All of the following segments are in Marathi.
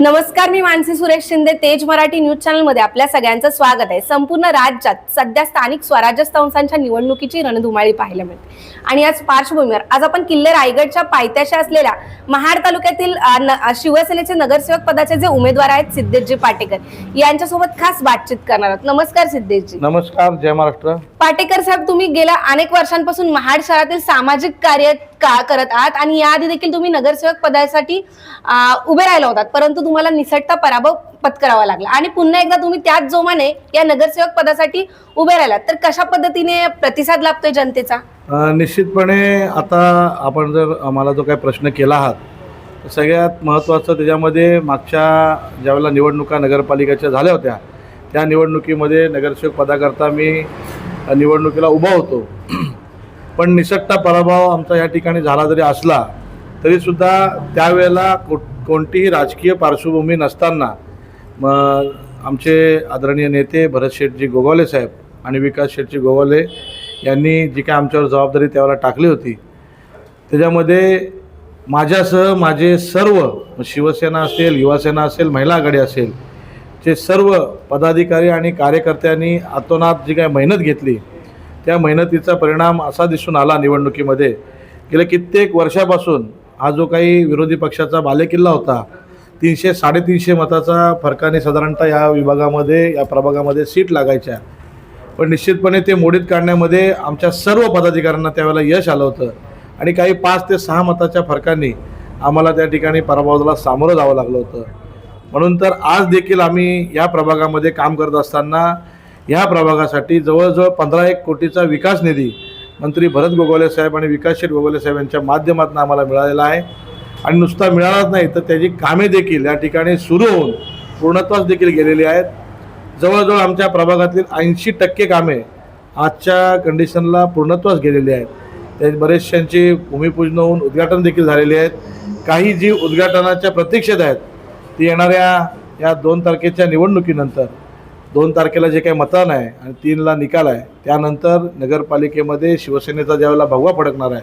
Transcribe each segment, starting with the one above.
नमस्कार मी मानसी सुरेश शिंदे तेज मराठी न्यूज चॅनलमध्ये आपल्या सगळ्यांचं स्वागत आहे. संपूर्ण राज्यात सध्या स्थानिक स्वराज्य संस्थांच्या निवडणुकीची रणधुमाळी पाहायला मिळते. आणि याच पार्श्वभूमीवर आज आपण किल्ले रायगडच्या पायथ्याशी असलेल्या महाड तालुक्यातील शिवसेनेचे नगरसेवक पदाचे जे उमेदवार आहेत सिद्धेशजी पाटेकर यांच्यासोबत खास बातचीत करणार आहोत. नमस्कार सिद्धेशजी. नमस्कार जय महाराष्ट्र. पाटेकर साहेब तुम्ही गेल्या अनेक वर्षांपासून महाड शहरातील सामाजिक कार्य का करत आहात? आणि याआधी देखील तुम्ही नगरसेवक पदासाठी उभे राहिला होतात. परंतु तुम्हाला निसटता पराभव पत्करावा लागला. आणि पुन्हा एकदा तुम्ही त्याच जोमाने या नगरसेवक पदासाठी उभे राहिलात. तर कशा पद्धतीने प्रतिसाद लाभतोय जनतेचा? निश्चितपणे आता आपण जर आम्हाला जो काही प्रश्न केला आहात सगळ्यात महत्त्वाचं त्याच्यामध्ये मागच्या ज्यावेळेला निवडणुका नगरपालिकेच्या झाल्या होत्या त्या निवडणुकीमध्ये नगरसेवक पदाकरता मी निवडणुकीला उभा होतो. पण निसटता पराभव आमचा या ठिकाणी झाला जरी असला तरीसुद्धा त्यावेळेला को कोणतीही राजकीय पार्श्वभूमी नसताना मग आमचे आदरणीय नेते भरत शेठजी गोगावले साहेब आणि विकास शेठजी गोगावले यांनी जी काय आमच्यावर जबाबदारी त्यावेळेला टाकली होती त्याच्यामध्ये माझ्यासह माझे सर्व शिवसेना असेल युवासेना असेल महिला आघाडी असेल जे सर्व पदाधिकारी आणि कार्यकर्त्यांनी अतोनात जी काय मेहनत घेतली त्या मेहनतीचा परिणाम असा दिसून आला निवडणुकीमध्ये. गेल्या कित्येक वर्षापासून हा जो काही विरोधी पक्षाचा बालेकिल्ला होता तीनशे साडेतीनशे मताचा फरकाने साधारणतः या विभागामध्ये या प्रभागामध्ये सीट लागायच्या. पण निश्चितपणे ते मोडीत काढण्यामध्ये आमच्या सर्व पदाधिकाऱ्यांना त्यावेळेला यश आलं होतं. आणि काही पाच ते सहा मताच्या फरकांनी आम्हाला त्या ठिकाणी पराभवाला सामोरं जावं लागलं होतं. म्हणून तर आज देखील आम्ही या प्रभागामध्ये काम करत असताना ह्या प्रभागासाठी जवळजवळ पंधरा एक कोटीचा विकास निधी मंत्री भरत गोगावले साहेब आणि विकास शेठ गोगावले साहेब यांच्या माध्यमातून आम्हाला मिळालेला आहे. आणि नुसता मिळालाच नाही तर त्याची कामे देखील या ठिकाणी सुरू होऊन पूर्णत्वास देखील गेलेली आहेत. जवळजवळ आमच्या प्रभागातील ऐंशी टक्के कामे आजच्या कंडिशनला पूर्णत्वास गेलेली आहेत. त्या बरेचशांची भूमिपूजन होऊन उद्घाटन देखील झालेले आहेत. काही जी उद्घाटनाच्या प्रतीक्षेत आहेत ती येणाऱ्या या दोन तारखेच्या निवडणुकीनंतर दोन तारखेला जे काही मतदान आहे आणि तीनला निकाल आहे त्यानंतर नगरपालिकेमध्ये शिवसेनेचा ज्यावेळेला भगवा फडकणार आहे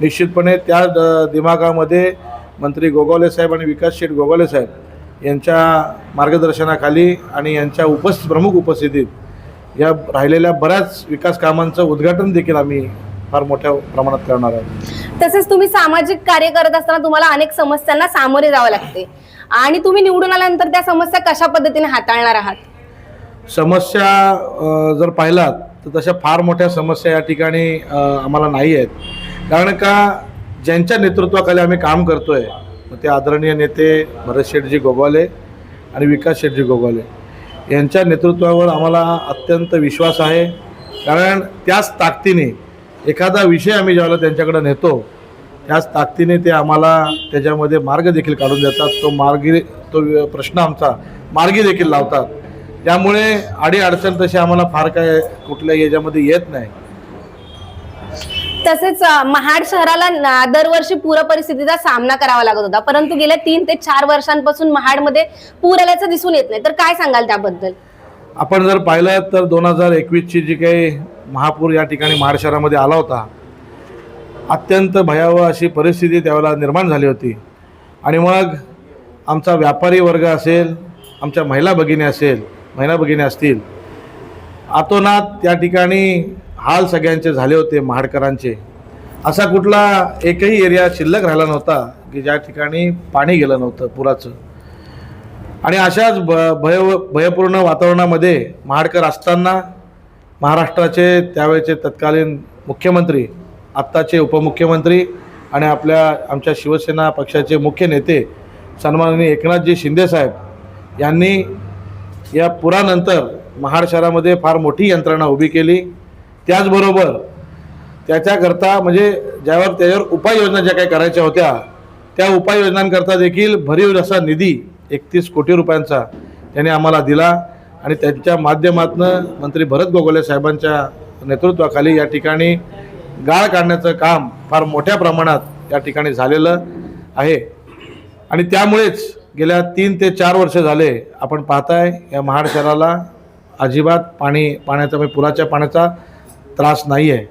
निश्चितपणे त्या द- दिमागामध्ये मंत्री गोगावले साहेब आणि विकास शेठ गोगावले साहेब यांच्या मार्गदर्शनाखाली आणि यांच्या उपस् प्रमुख उपस्थितीत या राहिलेल्या बऱ्याच विकास कामांचं उद्घाटन देखील आम्ही फार मोठ्या प्रमाणात करणार आहोत. तसेच तुम्ही सामाजिक कार्य करत असताना तुम्हाला अनेक समस्यांना सामोरे जावं लागते. आणि तुम्ही निवडून आल्यानंतर त्या समस्या कशा पद्धतीने हाताळणार आहात? समस्या जर पाहिलात तर तशा फार मोठ्या समस्या या ठिकाणी आम्हाला नाही आहेत. कारण का ज्यांच्या नेतृत्वाखाली आम्ही काम करतो आहे मग ते आदरणीय नेते भरत शेठजी गोगावले आणि विकास शेठजी गोगावले यांच्या नेतृत्वावर आम्हाला अत्यंत विश्वास आहे. कारण त्याच ताकदीने एखादा विषय आम्ही ज्यावेळेला त्यांच्याकडे नेतो त्याच ताकदीने ते आम्हाला त्याच्यामध्ये मार्ग देखील काढून देतात. तो मार्गी तो प्रश्न आमचा मार्गी देखील लावतात. त्यामुळे आडी अडचण तशी आम्हाला फार काय कुठल्याही याच्यामध्ये येत नाही. तसेच महाड शहराला दरवर्षी पूर परिस्थितीचा सामना करावा लागत होता. परंतु गेल्या तीन ते चार वर्षांपासून महाडमध्ये पूर आल्याचं दिसून येत नाही. तर काय सांगाल त्याबद्दल? आपण जर पाहिलं तर दोन हजार एकवीसची जी काही महापूर या ठिकाणी महाड शहरामध्ये आला होता अत्यंत भयावह अशी परिस्थिती त्यावेळेला निर्माण झाली होती. आणि मग आमचा व्यापारी वर्ग असेल आमच्या महिला भगिनी असेल महिला भगिनी असतील आतोनात त्या ठिकाणी हाल सगळ्यांचे झाले होते महाडकरांचे. असा कुठला एकही एरिया शिल्लक राहिला नव्हता की ज्या ठिकाणी पाणी गेलं नव्हतं पुराचं. आणि अशाच भ भय भयपूर्ण वातावरणामध्ये महाडकर असताना महाराष्ट्राचे त्यावेळेचे तत्कालीन मुख्यमंत्री आत्ताचे उपमुख्यमंत्री आणि आपल्या आमच्या शिवसेना पक्षाचे मुख्य नेते सन्माननीय एकनाथजी शिंदेसाहेब यांनी या पुरानंतर महाड शहरामध्ये फार मोठी यंत्रणा उभी केली. त्याचबरोबर त्याच्याकरता म्हणजे ज्यावर त्याच्यावर उपाययोजना ज्या काही करायच्या होत्या त्या उपाययोजनांकरता देखील भरीव असा निधी एकतीस कोटी रुपयांचा त्यांनी आम्हाला दिला आणि त्यांच्या माध्यमातून मंत्री भरत गोगोले साहेबांच्या नेतृत्वाखाली या ठिकाणी गाळ काढण्याचं काम फार मोठ्या प्रमाणात या ठिकाणी झालेलं आहे. आणि त्यामुळेच गेल्या तीन ते चार वर्ष झाले आपण पाहताय या महाड शहराला अजिबात पाणी पाण्याचा म्हणजे पुराच्या पाण्याचा त्रास नाही आहे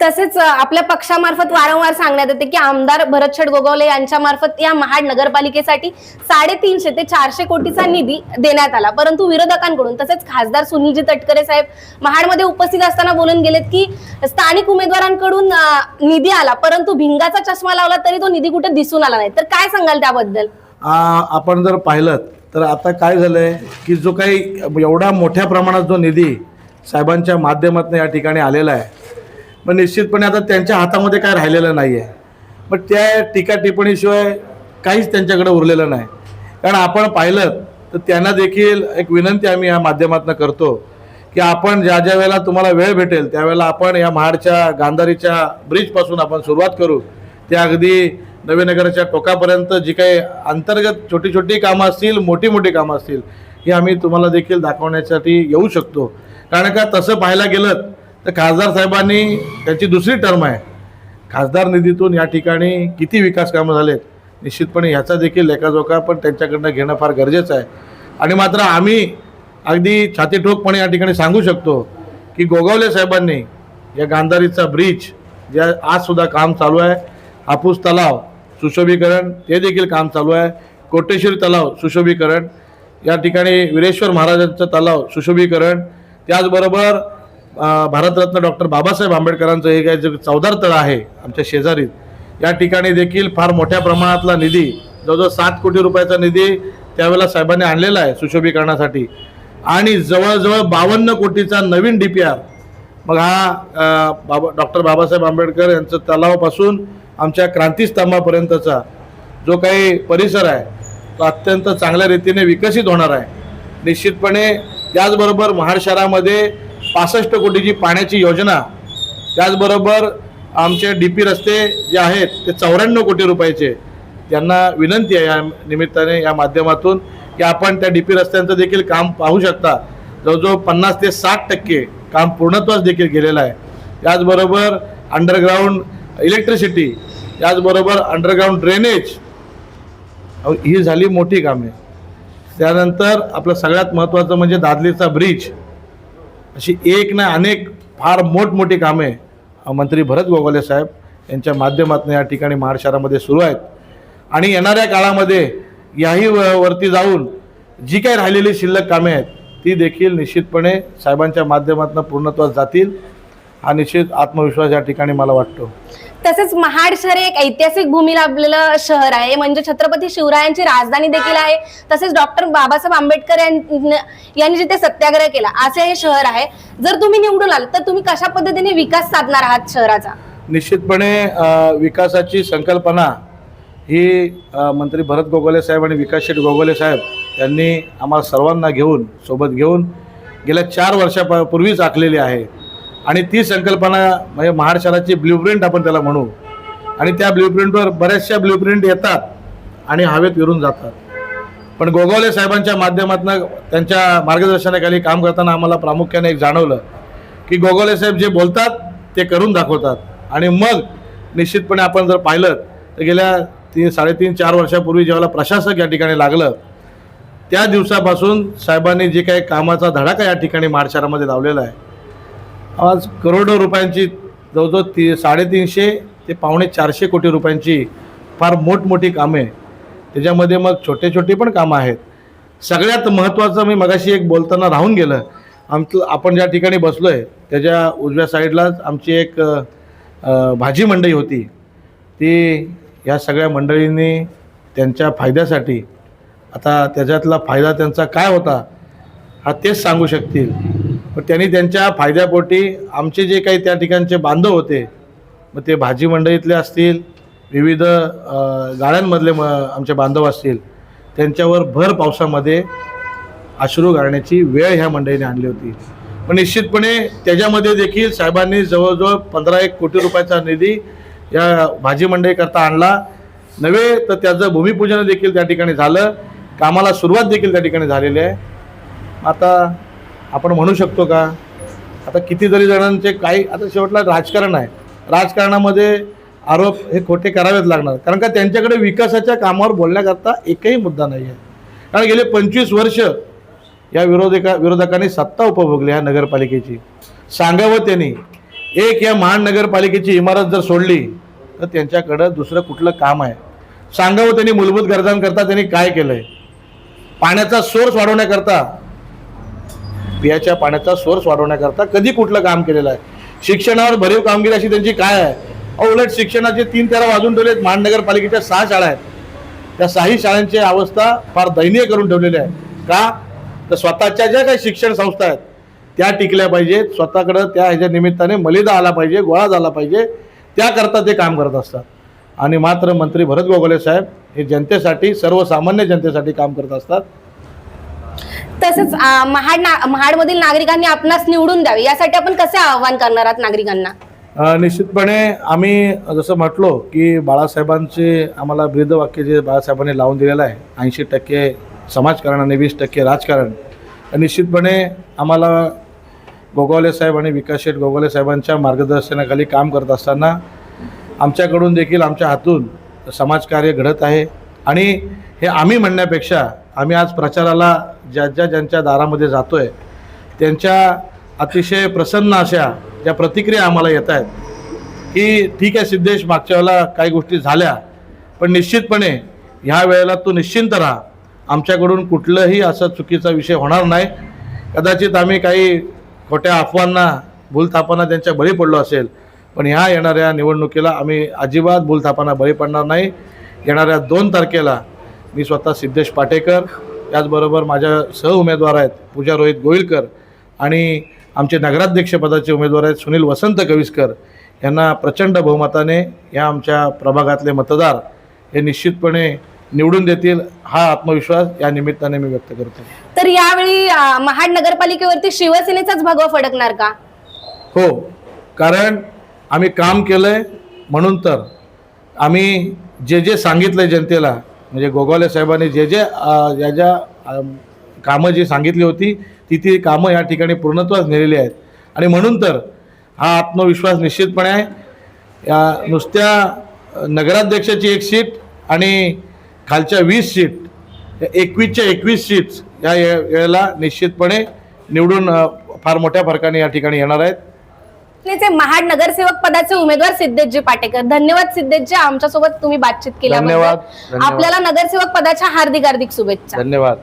तसेच आपल्या पक्षामार्फत वारंवार सांगण्यात येते की आमदार भरत शेठ गोगावले यांच्या मार्फत या महाड नगरपालिकेसाठी साडेतीनशे ते चारशे कोटीचा निधी देण्यात आला. परंतु विरोधकांकडून तसेच खासदार सुनीलजी तटकरे साहेब महाडमध्ये उपस्थित असताना बोलून गेलेत की स्थानिक उमेदवारांकडून निधी आला परंतु भिंगाचा चष्मा लावला तरी तो निधी कुठे दिसून आला नाही. तर काय सांगाल त्याबद्दल? आपण जर पाहिलं तर आता काय झालंय की जो काही एवढा मोठ्या प्रमाणात जो निधी साहेबांच्या माध्यमातून या ठिकाणी आलेला आहे मग निश्चितपणे आता त्यांच्या हातामध्ये काय राहिलेलं नाही आहे पण त्या टीका टिप्पणीशिवाय काहीच त्यांच्याकडे उरलेलं नाही. कारण आपण पाहिलं तर त्यांना देखील एक विनंती आम्ही या माध्यमातून करतो की आपण ज्या ज्या वेळेला तुम्हाला वेळ भेटेल त्यावेळेला आपण या महाडच्या गांधारीच्या ब्रिजपासून आपण सुरुवात करू. त्या अगदी नवीनगरच्या टोकापर्यंत जी काही अंतर्गत छोटी छोटी कामं असतील मोठी मोठी कामं असतील ही आम्ही तुम्हाला देखील दाखवण्यासाठी येऊ शकतो. कारण का तसं पाहायला गेलं तर खासदार साहेबांनी त्यांची दुसरी टर्म आहे. खासदार निधीतून या ठिकाणी किती विकास कामं झालेत निश्चितपणे ह्याचा देखील लेखाजोखा पण त्यांच्याकडनं घेणं फार गरजेचं आहे. आणि मात्र आम्ही अगदी छातीठोकपणे या ठिकाणी सांगू शकतो की गोगावले साहेबांनी या गांधारीचा ब्रिज ज्या आजसुद्धा काम चालू आहे हापूस तलाव सुशोभीकरण ते देखील काम चालू आहे. कोटेश्वरी तलाव सुशोभीकरण या ठिकाणी वीरेश्वर महाराजांचं तलाव सुशोभीकरण त्याचबरोबर भारतरत्न डॉक्टर बाबासाहेब आंबेडकरांचं हे काय जे चौदार तळ आहे आमच्या शेजारी या ठिकाणी देखील फार मोठ्या प्रमाणातला निधी जवळजवळ सात कोटी रुपयाचा निधी त्यावेळेला साहेबांनी आणलेला आहे सुशोभीकरणासाठी. आणि जवळजवळ बावन्न कोटीचा नवीन डी पी आर. मग हा बाबा डॉक्टर बाबासाहेब आंबेडकर यांचं तलावापासून आमच्या क्रांतीस्तंभापर्यंतचा जो काही परिसर आहे तो अत्यंत चांगल्या रीतीने विकसित होणार आहे. निश्चितपणे त्याचबरोबर महाड शहरामध्ये पासष्ट कोटीची पाण्याची योजना. त्याचबरोबर आमचे डी पी रस्ते जे आहेत ते चौऱ्याण्णव कोटी रुपयाचे. त्यांना विनंती आहे या निमित्ताने या माध्यमातून की आपण त्या डी पी रस्त्यांचं देखील काम पाहू शकता. जवळजवळ पन्नास ते साठ टक्के काम पूर्णत्वास देखील गेलेलं आहे. त्याचबरोबर अंडरग्राऊंड इलेक्ट्रिसिटी त्याचबरोबर अंडरग्राऊंड ड्रेनेज अहो, ही झाली मोठी कामे. त्यानंतर आपलं सगळ्यात महत्त्वाचं म्हणजे दादलीचा ब्रिज अशी एक ना अनेक फार मोठमोठी कामे मंत्री भरत गोगावले साहेब यांच्या माध्यमातून या ठिकाणी महाड शहरामध्ये सुरू आहेत. आणि येणाऱ्या काळामध्ये याही व- वरती जाऊन जी काही राहिलेली शिल्लक कामे आहेत ती देखील निश्चितपणे साहेबांच्या माध्यमातून पूर्णत्वास जातील. हा निश्चित आत्मविश्वास या ठिकाणी मला वाटतो. तसेच महाड शहर एक ऐतिहासिक भूमी लाभलेलं शहर आहे. म्हणजे छत्रपती शिवरायांची राजधानी देखील आहे. तसेच डॉक्टर बाबासाहेब आंबेडकर यांनी जिथे सत्याग्रह केला असे हे शहर आहे. जर तुम्ही निवडून आल तर तुम्ही कशा पद्धतीने विकास साधणार आहात शहराचा? निश्चितपणे विकासाची संकल्पना ही मंत्री भरत गोगोले साहेब आणि विकास शेठ गोगोले साहेब यांनी आम्हाला सर्वांना घेऊन सोबत घेऊन गेल्या चार वर्षापूर्वीच आखलेली आहे. आणि ती संकल्पना म्हणजे महाराष्ट्राची ब्ल्यूप्रिंट आपण त्याला म्हणू. आणि त्या ब्ल्यूप्रिंटवर बऱ्याचशा ब्ल्यूप्रिंट येतात आणि हवेत विरून जातात. पण गोगावले साहेबांच्या माध्यमातून त्यांच्या मार्गदर्शनाखाली काम करताना आम्हाला प्रामुख्याने एक जाणवलं की गोगावले साहेब जे बोलतात ते करून दाखवतात. आणि मग निश्चितपणे आपण जर पाहिलं तर गेल्या तीन साडेतीन चार वर्षापूर्वी ज्यावेळेला प्रशासक या ठिकाणी लागलं त्या दिवसापासून साहेबांनी जे काही कामाचा धडाका या ठिकाणी महाड लावलेला आहे. आज करोडो रुपयांची जवळजवळ ती साडेतीनशे ते पावणे चारशे कोटी रुपयांची फार मोठमोठी कामे. त्याच्यामध्ये मग छोटे छोटे पण कामं आहेत. सगळ्यात महत्त्वाचं मी मगाशी एक बोलताना राहून गेलं. आमचं आपण ज्या ठिकाणी बसलो आहे त्याच्या उजव्या साईडलाच आमची एक भाजी मंडई होती. ती या सगळ्या मंडळींनी त्यांच्या फायद्यासाठी आता त्याच्यातला फायदा त्यांचा काय होता हा तेच सांगू शकतील. पण त्यांनी त्यांच्या फायद्यापोटी आमचे जे काही त्या ठिकाणचे बांधव होते मग ते भाजी मंडईतले असतील विविध गाळ्यांमधले गाड्यांमधले म आमचे बांधव असतील त्यांच्यावर भर पावसामध्ये अश्रू घालण्याची वेळ ह्या मंडळीने आणली होती. पण निश्चितपणे त्याच्यामध्ये देखील साहेबांनी जवळजवळ पंधरा एक कोटी रुपयाचा निधी या भाजी मंडईकरता आणला. नव्हे तर त्याचं भूमिपूजन देखील त्या ठिकाणी झालं. कामाला सुरुवात देखील त्या ठिकाणी झालेली आहे. आता आपण म्हणू शकतो का? आता कितीतरी जणांचे काही आता शेवटला राजकारण आहे. राजकारणामध्ये आरोप हे खोटे करावेच लागणार. कारण का त्यांच्याकडे विकासाच्या कामावर बोलण्याकरता एकही मुद्दा नाही आहे कारण गेले पंचवीस वर्ष या विरोधका विरोधकांनी सत्ता उपभोगली ह्या नगरपालिकेची. सांगावं त्यांनी एक या महानगरपालिकेची इमारत जर सोडली तर त्यांच्याकडं दुसरं कुठलं काम आहे? सांगावं त्यांनी मूलभूत गरजांकरता त्यांनी काय केलं आहे पाण्याचा सोर्स वाढवण्याकरता पियाच्या पाण्याचा सोर्स वाढवण्याकरता कधी कुठलं काम केलेलं आहे? शिक्षणावर भरीव कामगिरी अशी त्यांची काय आहे? उलट शिक्षणाचे तीन तेरा वाजून ठेवलेत महानगरपालिकेच्या सहा शाळा आहेत. त्या सहाही शाळांची अवस्था फार दयनीय करून ठेवलेली आहे. का? तर स्वतःच्या ज्या काही शिक्षण संस्था आहेत त्या टिकल्या पाहिजेत. स्वतःकडं त्या ह्याच्या निमित्ताने मलिदा आला पाहिजे गोळा झाला पाहिजे. त्याकरता ते काम करत असतात. आणि मात्र मंत्री भरत गोगोले साहेब हे जनतेसाठी सर्वसामान्य जनतेसाठी काम करत असतात. तसंच महाड ना महाडमधील नागरिकांनी आपणास निवडून द्यावे यासाठी आपण कसे आवाहन करणार आहात नागरिकांना? निश्चितपणे आम्ही जसं म्हटलो की बाळासाहेबांचे आम्हाला ब्रीदवाक्य जे बाळासाहेबांनी लावून दिलेलं आहे ऐंशी टक्के समाजकारण आणि वीस टक्के राजकारण निश्चितपणे आम्हाला गोगावले साहेब आणि विकास शेठ गोगावले साहेबांच्या मार्गदर्शनाखाली काम करत असताना आमच्याकडून देखील आमच्या हातून समाजकार्य घडत आहे. आणि हे आम्ही म्हणण्यापेक्षा आम्ही आज प्रचाराला ज्या ज्या ज्यांच्या दारामध्ये जातो आहे त्यांच्या अतिशय प्रसन्न अशा ज्या प्रतिक्रिया आम्हाला येत आहेत की ठीक आहे सिद्धेश मागच्या वेळेला काही गोष्टी झाल्या पण निश्चितपणे ह्या वेळेला तू निश्चिंत राहा. आमच्याकडून कुठलंही असं चुकीचा विषय होणार नाही. कदाचित आम्ही काही खोट्या अफवांना भूलथापांना त्यांच्या बळी पडलो असेल पण ह्या येणाऱ्या निवडणुकीला आम्ही अजिबात भूलथापांना बळी पडणार नाही. येणाऱ्या दोन तारखेला मी स्वतः सिद्धेश पाटेकर त्याचबरोबर माझ्या सह उमेदवार आहेत पूजा रोहित गोविलकर आणि आमचे नगराध्यक्षपदाचे उमेदवार आहेत सुनील वसंत कविस्कर यांना प्रचंड बहुमताने या आमच्या प्रभागातले मतदार हे निश्चितपणे निवडून देतील हा आत्मविश्वास या निमित्ताने मी व्यक्त करतो. तर यावेळी महाड नगरपालिकेवरती शिवसेनेचाच भगवा फडकणार का? हो कारण आम्ही काम केलं आहे म्हणून तर आम्ही जे जे सांगितलं आहे जनतेला म्हणजे गोगावले साहेबांनी जे जे ज्या ज्या कामं जी सांगितली होती ती ती कामं या ठिकाणी पूर्णत्वास नेलेली आहेत. आणि म्हणून तर हा आत्मविश्वास निश्चितपणे आहे. या नुसत्या नगराध्यक्षाची एक सीट आणि खालच्या वीस सीट एकवीसच्या एकवीस सीट्स या वेळेला निश्चितपणे निवडून फार मोठ्या फरकाने या ठिकाणी येणार आहेत. शिवसेनेचे महाड नगरसेवक पदाचे उमेदवार सिद्धेशजी पाटेकर. धन्यवाद सिद्धेशजी आमच्यासोबत तुम्ही बातचीत धन्यवाद, केल्याबद्दल धन्यवाद. आपल्याला नगरसेवक पदाच्या हार्दिक हार्दिक शुभेच्छा. धन्यवाद.